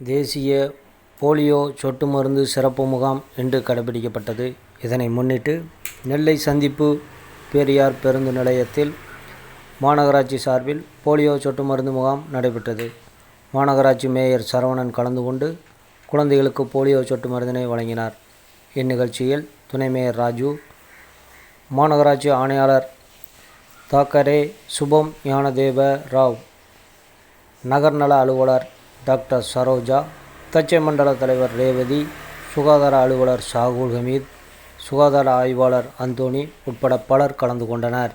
தேசிய போலியோ சொட்டு மருந்து சிறப்பு முகாம் இன்று கடைபிடிக்கப்பட்டது. இதனை முன்னிட்டு நெல்லை சந்திப்பு பெரியார் பேருந்து நிலையத்தில் மாநகராட்சி சார்பில் போலியோ சொட்டு மருந்து முகாம் நடைபெற்றது. மாநகராட்சி மேயர் சரவணன் கலந்து கொண்டு குழந்தைகளுக்கு போலியோ சொட்டு மருந்தினை வழங்கினார். இந்நிகழ்ச்சியில் துணை மேயர் ராஜு மாநகராட்சி ஆணையாளர் தாக்கரே சுபம் ஞானதேவ ராவ் நகர்நல அலுவலர் டாக்டர் சரோஜா தச்சை மண்டல தலைவர் ரேவதி சுகாதார அலுவலர் ஷாகுல் ஹமீத் சுகாதார ஆய்வாளர் அந்தோணி உட்பட பலர் கலந்து கொண்டனர்.